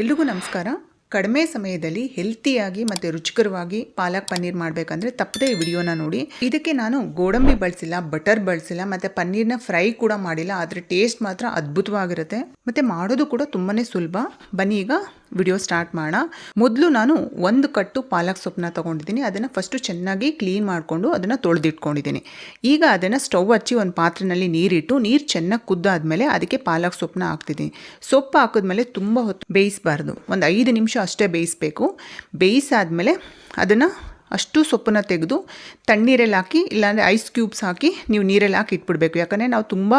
ಎಲ್ರಿಗೂ ನಮಸ್ಕಾರ. ಕಡಿಮೆ ಸಮಯದಲ್ಲಿ ಹೆಲ್ತಿಯಾಗಿ ಮತ್ತು ರುಚಿಕರವಾಗಿ ಪಾಲಕ್ ಪನ್ನೀರ್ ಮಾಡಬೇಕಂದ್ರೆ ತಪ್ಪದೇ ಈ ವಿಡಿಯೋನ ನೋಡಿ. ಇದಕ್ಕೆ ನಾನು ಗೋಡಂಬಿ ಬಳಸಿಲ್ಲ, ಬಟರ್ ಬಳಸಿಲ್ಲ, ಮತ್ತು ಪನ್ನೀರ್ನ ಫ್ರೈ ಕೂಡ ಮಾಡಿಲ್ಲ. ಆದರೆ ಟೇಸ್ಟ್ ಮಾತ್ರ ಅದ್ಭುತವಾಗಿರುತ್ತೆ. ಮತ್ತು ಮಾಡೋದು ಕೂಡ ತುಂಬಾ ಸುಲಭ. ಬನ್ನಿ ಈಗ ವಿಡಿಯೋ ಸ್ಟಾರ್ಟ್ ಮಾಡೋಣ ಮೊದಲು ನಾನು ಒಂದು ಕಟ್ಟು ಪಾಲಕ್ ಸೊಪ್ಪನ್ನ ತೊಗೊಂಡಿದ್ದೀನಿ. ಅದನ್ನು ಫಸ್ಟು ಚೆನ್ನಾಗಿ ಕ್ಲೀನ್ ಮಾಡಿಕೊಂಡು ಅದನ್ನು ತೊಳೆದಿಟ್ಕೊಂಡಿದ್ದೀನಿ. ಈಗ ಅದನ್ನು ಸ್ಟವ್ ಹಚ್ಚಿ ಒಂದು ಪಾತ್ರೆಯಲ್ಲಿ ನೀರಿಟ್ಟು, ನೀರು ಚೆನ್ನಾಗಿ ಕುದ್ದಾದಮೇಲೆ ಅದಕ್ಕೆ ಪಾಲಕ್ ಸೊಪ್ಪನ್ನ ಹಾಕ್ತಿದ್ದೀನಿ. ಸೊಪ್ಪು ಹಾಕಿದ್ಮೇಲೆ ತುಂಬ ಹೊತ್ತು ಬೇಯಿಸಬಾರ್ದು. ಒಂದು ಐದು ನಿಮಿಷ ಅಷ್ಟೇ ಬೇಯಿಸಬೇಕು. ಬೇಯಿಸಾದಮೇಲೆ ಅದನ್ನು ಅಷ್ಟು ಸೊಪ್ಪನ್ನ ತೆಗೆದು ತಣ್ಣೀರಲ್ಲಿ ಹಾಕಿ, ಇಲ್ಲಾಂದರೆ ಐಸ್ ಕ್ಯೂಬ್ಸ್ ಹಾಕಿ ನೀವು ನೀರಲ್ಲಿ ಹಾಕಿ ಇಟ್ಬಿಡಬೇಕು. ಯಾಕಂದರೆ ನಾವು ತುಂಬ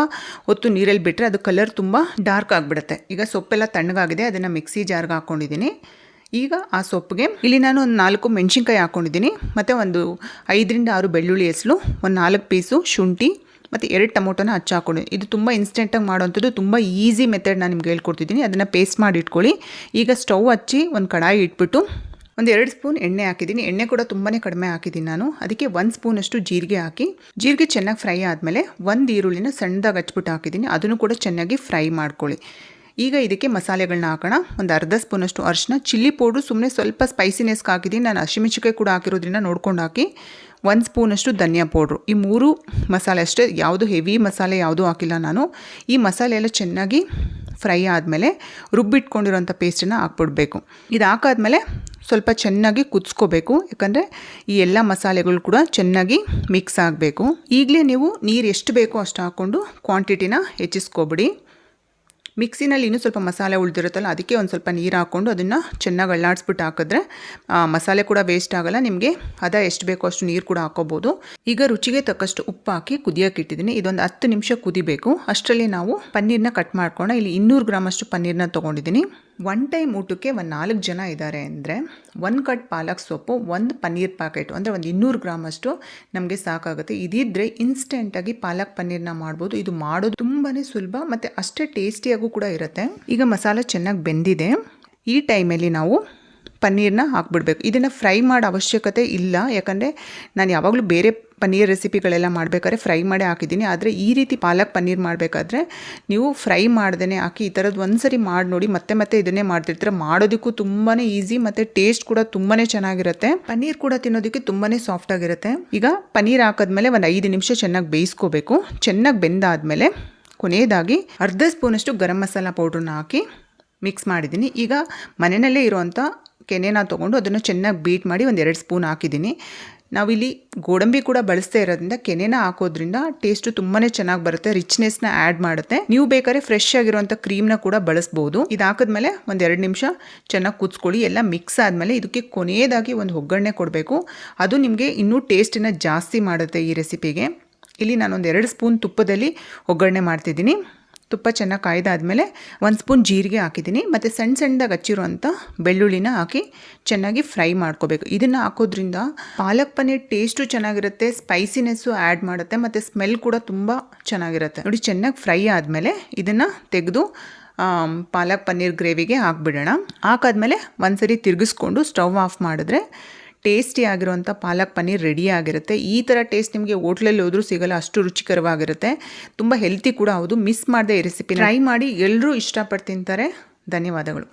ಹೊತ್ತು ನೀರಲ್ಲಿ ಬಿಟ್ಟರೆ ಅದು ಕಲರ್ ತುಂಬ ಡಾರ್ಕ್ ಆಗಿಬಿಡುತ್ತೆ. ಈಗ ಸೊಪ್ಪೆಲ್ಲ ತಣ್ಣಗಾಗಿದೆ, ಅದನ್ನು ಮಿಕ್ಸಿ ಜಾರ್ಗೆ ಹಾಕ್ಕೊಂಡಿದ್ದೀನಿ ಈಗ ಆ ಸೊಪ್ಪಿಗೆ ಇಲ್ಲಿ ನಾನು ಒಂದು ನಾಲ್ಕು ಮೆಣಸಿನ್ಕಾಯಿ ಹಾಕ್ಕೊಂಡಿದ್ದೀನಿ ಮತ್ತು ಒಂದು ಐದರಿಂದ ಆರು ಬೆಳ್ಳುಳ್ಳಿ ಹೆಸಲು ಒಂದು ನಾಲ್ಕು ಪೀಸು ಶುಂಠಿ, ಮತ್ತು ಎರಡು ಟೊಮೊಟೊನ ಹಚ್ಚಿ ಹಾಕ್ಕೊಂಡಿದ್ದೀನಿ ಇದು ತುಂಬ ಇನ್ಸ್ಟೆಂಟಾಗಿ ಮಾಡೋವಂಥದ್ದು, ತುಂಬ ಈಸಿ ಮೆಥಡ್ ನಾನು ನಿಮ್ಗೆ ಹೇಳ್ಕೊಡ್ತಿದ್ದೀನಿ. ಅದನ್ನು ಪೇಸ್ಟ್ ಮಾಡಿ ಇಟ್ಕೊಳ್ಳಿ. ಈಗ ಸ್ಟವ್ ಹಚ್ಚಿ ಒಂದು ಕಡಾಯಿ ಇಟ್ಬಿಟ್ಟು ಒಂದು ಎರಡು ಸ್ಪೂನ್ ಎಣ್ಣೆ ಹಾಕಿದ್ದೀನಿ. ಎಣ್ಣೆ ಕೂಡ ತುಂಬಾ ಕಡಿಮೆ ಹಾಕಿದ್ದೀನಿ ನಾನು. ಅದಕ್ಕೆ ಒಂದು ಸ್ಪೂನಷ್ಟು ಜೀರಿಗೆ ಹಾಕಿ. ಜೀರಿಗೆ ಚೆನ್ನಾಗಿ ಫ್ರೈ ಆದಮೇಲೆ ಒಂದು ಈರುಳ್ಳಿನ ಸಣ್ಣದಾಗಿ ಹಚ್ಬಿಟ್ಟು ಹಾಕಿದ್ದೀನಿ. ಅದನ್ನು ಕೂಡ ಚೆನ್ನಾಗಿ ಫ್ರೈ ಮಾಡ್ಕೊಳ್ಳಿ. ಈಗ ಇದಕ್ಕೆ ಮಸಾಲೆಗಳನ್ನ ಹಾಕೋಣ. ಒಂದು ಅರ್ಧ ಸ್ಪೂನಷ್ಟು ಅರಿಶಿನ, ಚಿಲ್ಲಿ ಪೌಡ್ರು ಸುಮ್ಮನೆ ಸ್ವಲ್ಪ ಸ್ಪೈಸಿನೆಸ್ಗೆ ಹಾಕಿದ್ದೀನಿ. ನಾನು ಹಸಿಮೆಣಸಿಕಾಯಿ ಕೂಡ ಹಾಕಿರೋದ್ರಿಂದ ನೋಡ್ಕೊಂಡು ಹಾಕಿ. ಒಂದು ಸ್ಪೂನಷ್ಟು ಧನಿಯಾ ಪೌಡ್ರು. ಈ ಮೂರು ಮಸಾಲೆ ಅಷ್ಟೇ. ಯಾವುದು ಹೆವಿ ಮಸಾಲೆ ಯಾವುದೂ ಹಾಕಿಲ್ಲ ನಾನು. ಈ ಮಸಾಲೆ ಎಲ್ಲ ಚೆನ್ನಾಗಿ ಫ್ರೈ ಆದಮೇಲೆ ರುಬ್ಬಿಟ್ಕೊಂಡಿರೋಂಥ ಪೇಸ್ಟನ್ನು ಹಾಕ್ಬಿಡ್ಬೇಕು. ಇದು ಹಾಕಾದ್ಮೇಲೆ ಸ್ವಲ್ಪ ಚೆನ್ನಾಗಿ ಕುದಿಸ್ಕೋಬೇಕು. ಯಾಕಂದರೆ ಈ ಎಲ್ಲ ಮಸಾಲೆಗಳು ಕೂಡ ಚೆನ್ನಾಗಿ ಮಿಕ್ಸ್ ಆಗಬೇಕು. ಈಗಲೇ ನೀವು ನೀರು ಎಷ್ಟು ಬೇಕೋ ಅಷ್ಟು ಹಾಕ್ಕೊಂಡು ಕ್ವಾಂಟಿಟಿನ ಹೆಚ್ಚಿಸ್ಕೊಬಿಡಿ. ಮಿಕ್ಸಿನಲ್ಲಿ ಇನ್ನೂ ಸ್ವಲ್ಪ ಮಸಾಲೆ ಉಳಿದಿರುತ್ತಲ್ಲ, ಅದಕ್ಕೆ ಒಂದು ಸ್ವಲ್ಪ ನೀರು ಹಾಕ್ಕೊಂಡು ಅದನ್ನು ಚೆನ್ನಾಗಿ ಅಳ್ಳಾಡಿಸ್ಬಿಟ್ಟು ಹಾಕಿದ್ರೆ ಮಸಾಲೆ ಕೂಡ ವೇಸ್ಟ್ ಆಗೋಲ್ಲ. ನಿಮಗೆ ಅದ ಎಷ್ಟು ಬೇಕೋ ಅಷ್ಟು ನೀರು ಕೂಡ ಹಾಕೋಬೋದು. ಈಗ ರುಚಿಗೆ ತಕ್ಕಷ್ಟು ಉಪ್ಪು ಹಾಕಿ ಕುದಿಯೋಕೆ ಇಟ್ಟಿದ್ದೀನಿ. ಇದೊಂದು ಹತ್ತು ನಿಮಿಷ ಕುದಿಬೇಕು. ಅಷ್ಟರಲ್ಲಿ ನಾವು ಪನ್ನೀರ್ನ ಕಟ್ ಮಾಡ್ಕೊಂಡು ಇಲ್ಲಿ ಇನ್ನೂರು ಗ್ರಾಮಷ್ಟು ಪನ್ನೀರನ್ನ ಪನ್ನೀರ್ನ ತೊಗೊಂಡಿದ್ದೀನಿ. ಒನ್ ಟೈಮ್ ಊಟಕ್ಕೆ ಒಂದು ನಾಲ್ಕು ಜನ ಇದ್ದಾರೆ ಅಂದರೆ ಒಂದು ಕಟ್ ಪಾಲಕ್ ಸೊಪ್ಪು, ಒಂದು ಪನ್ನೀರ್ ಪ್ಯಾಕೆಟ್ ಅಂದರೆ ಒಂದು ಇನ್ನೂರು ಗ್ರಾಮ್ ಅಷ್ಟು ನಮಗೆ ಸಾಕಾಗುತ್ತೆ. ಇದಿದ್ದರೆ ಇನ್ಸ್ಟೆಂಟಾಗಿ ಪಾಲಕ್ ಪನ್ನೀರ್ನ ಮಾಡ್ಬೋದು. ಇದು ಮಾಡೋದು ತುಂಬಾ ಸುಲಭ ಮತ್ತು ಅಷ್ಟೇ ಟೇಸ್ಟಿಯಾಗೂ ಕೂಡ ಇರುತ್ತೆ. ಈಗ ಮಸಾಲೆ ಚೆನ್ನಾಗಿ ಬೆಂದಿದೆ. ಈ ಟೈಮಲ್ಲಿ ನಾವು ಪನ್ನೀರ್ನ ಹಾಕ್ಬಿಡ್ಬೇಕು. ಇದನ್ನು ಫ್ರೈ ಮಾಡೋ ಅವಶ್ಯಕತೆ ಇಲ್ಲ. ಯಾಕಂದರೆ ನಾನು ಯಾವಾಗಲೂ ಬೇರೆ ಪನ್ನೀರ್ ರೆಸಿಪಿಗಳೆಲ್ಲ ಮಾಡಬೇಕಾದ್ರೆ ಫ್ರೈ ಮಾಡಿ ಹಾಕಿದ್ದೀನಿ. ಆದರೆ ಈ ರೀತಿ ಪಾಲಕ್ ಪನ್ನೀರ್ ಮಾಡಬೇಕಾದ್ರೆ ನೀವು ಫ್ರೈ ಮಾಡ್ದೇ ಹಾಕಿ ಈ ಥರದ್ದು ಒಂದು ಸರಿ ಮಾಡಿ ನೋಡಿ ಮತ್ತೆ ಮತ್ತೆ ಇದನ್ನೇ ಮಾಡ್ತಿರ್ತಾರೆ. ಮಾಡೋದಕ್ಕೂ ತುಂಬಾ ಈಸಿ ಮತ್ತು ಟೇಸ್ಟ್ ಕೂಡ ತುಂಬಾ ಚೆನ್ನಾಗಿರುತ್ತೆ. ಪನ್ನೀರ್ ಕೂಡ ತಿನ್ನೋದಕ್ಕೆ ತುಂಬಾ ಸಾಫ್ಟ್ ಆಗಿರುತ್ತೆ. ಈಗ ಪನ್ನೀರ್ ಹಾಕಿದ್ಮೇಲೆ ಒಂದು ಐದು ನಿಮಿಷ ಚೆನ್ನಾಗಿ ಬೇಯಿಸ್ಕೋಬೇಕು. ಚೆನ್ನಾಗಿ ಬೆಂದಾದಮೇಲೆ ಕೊನೆಯದಾಗಿ ಅರ್ಧ ಸ್ಪೂನಷ್ಟು ಗರಂ ಮಸಾಲ ಪೌಡ್ರನ್ನ ಹಾಕಿ ಮಿಕ್ಸ್ ಮಾಡಿದ್ದೀನಿ. ಈಗ ಮನೆಯಲ್ಲೇ ಇರುವಂಥ ಕೆನೆನ ತೊಗೊಂಡು ಅದನ್ನು ಚೆನ್ನಾಗಿ ಬೀಟ್ ಮಾಡಿ ಒಂದು ಎರಡು ಸ್ಪೂನ್ ಹಾಕಿದ್ದೀನಿ. ನಾವಿಲ್ಲಿ ಗೋಡಂಬಿ ಕೂಡ ಬಳಸ್ತಾ ಇರೋದ್ರಿಂದ ಕೆನೆನ ಹಾಕೋದ್ರಿಂದ ಟೇಸ್ಟು ತುಂಬಾ ಚೆನ್ನಾಗಿ ಬರುತ್ತೆ ರಿಚ್ನೆಸ್ನ ಆ್ಯಡ್ ಮಾಡುತ್ತೆ. ನೀವು ಬೇಕಾದ್ರೆ ಫ್ರೆಶ್ ಆಗಿರುವಂತ ಕ್ರೀಮ್ನ ಕೂಡ ಬಳಸ್ಬೋದು. ಇದು ಹಾಕಿದ್ಮೇಲೆ ಒಂದು ಎರಡು ನಿಮಿಷ ಚೆನ್ನಾಗಿ ಕುದ್ಸ್ಕೊಳ್ಳಿ, ಎಲ್ಲ ಮಿಕ್ಸ್ ಆದಮೇಲೆ ಇದಕ್ಕೆ ಕೊನೆಯದಾಗಿ ಒಂದು ಒಗ್ಗರಣೆ ಕೊಡಬೇಕು. ಅದು ನಿಮಗೆ ಇನ್ನೂ ಟೇಸ್ಟನ್ನು ಜಾಸ್ತಿ ಮಾಡುತ್ತೆ ಈ ರೆಸಿಪಿಗೆ ಇಲ್ಲಿ ನಾನೊಂದು ಎರಡು ಸ್ಪೂನ್ ತುಪ್ಪದಲ್ಲಿ ಒಗ್ಗರಣೆ ಮಾಡ್ತಿದ್ದೀನಿ. ತುಪ್ಪ ಚೆನ್ನಾಗಿ ಕಾಯ್ದಾದಮೇಲೆ ಒಂದು ಸ್ಪೂನ್ ಜೀರಿಗೆ ಹಾಕಿದ್ದೀನಿ. ಮತ್ತು ಸಣ್ಣ ಸಣ್ಣದಾಗಿ ಹಚ್ಚಿರುವಂಥ ಬೆಳ್ಳುಳ್ಳಿನ ಹಾಕಿ ಚೆನ್ನಾಗಿ ಫ್ರೈ ಮಾಡ್ಕೋಬೇಕು. ಇದನ್ನು ಹಾಕೋದ್ರಿಂದ ಪಾಲಕ್ ಪನ್ನೀರ್ ಟೇಸ್ಟು ಚೆನ್ನಾಗಿರುತ್ತೆ, ಸ್ಪೈಸಿನೆಸ್ಸು ಆ್ಯಡ್ ಮಾಡುತ್ತೆ, ಮತ್ತು ಸ್ಮೆಲ್ ಕೂಡ ತುಂಬ ಚೆನ್ನಾಗಿರುತ್ತೆ. ನೋಡಿ, ಚೆನ್ನಾಗಿ ಫ್ರೈ ಆದಮೇಲೆ ಇದನ್ನು ತೆಗೆದು ಪಾಲಕ್ ಪನ್ನೀರ್ ಗ್ರೇವಿಗೆ ಹಾಕ್ಬಿಡೋಣ. ಹಾಕಾದ್ಮೇಲೆ ಒಂದು ಸರಿ ತಿರುಗಿಸ್ಕೊಂಡು ಸ್ಟವ್ ಆಫ್ ಮಾಡಿದ್ರೆ ಟೇಸ್ಟಿ ಆಗಿರುವಂಥ ಪಾಲಕ್ ಪನ್ನೀರ್ ರೆಡಿ ಆಗಿರುತ್ತೆ. ಈ ಥರ ಟೇಸ್ಟ್ ನಿಮಗೆ ಹೋಟ್ಲಲ್ಲಿ ಹೋದರೂ ಸಿಗಲ್ಲ, ಅಷ್ಟು ರುಚಿಕರವಾಗಿರುತ್ತೆ. ತುಂಬ ಹೆಲ್ತಿ ಕೂಡ ಹೌದು. ಮಿಸ್ ಮಾಡದೆ ಈ ರೆಸಿಪಿ ಟ್ರೈ ಮಾಡಿ ಎಲ್ಲರೂ ಇಷ್ಟಪಟ್ಟು ತಿಂತಾರೆ. ಧನ್ಯವಾದಗಳು.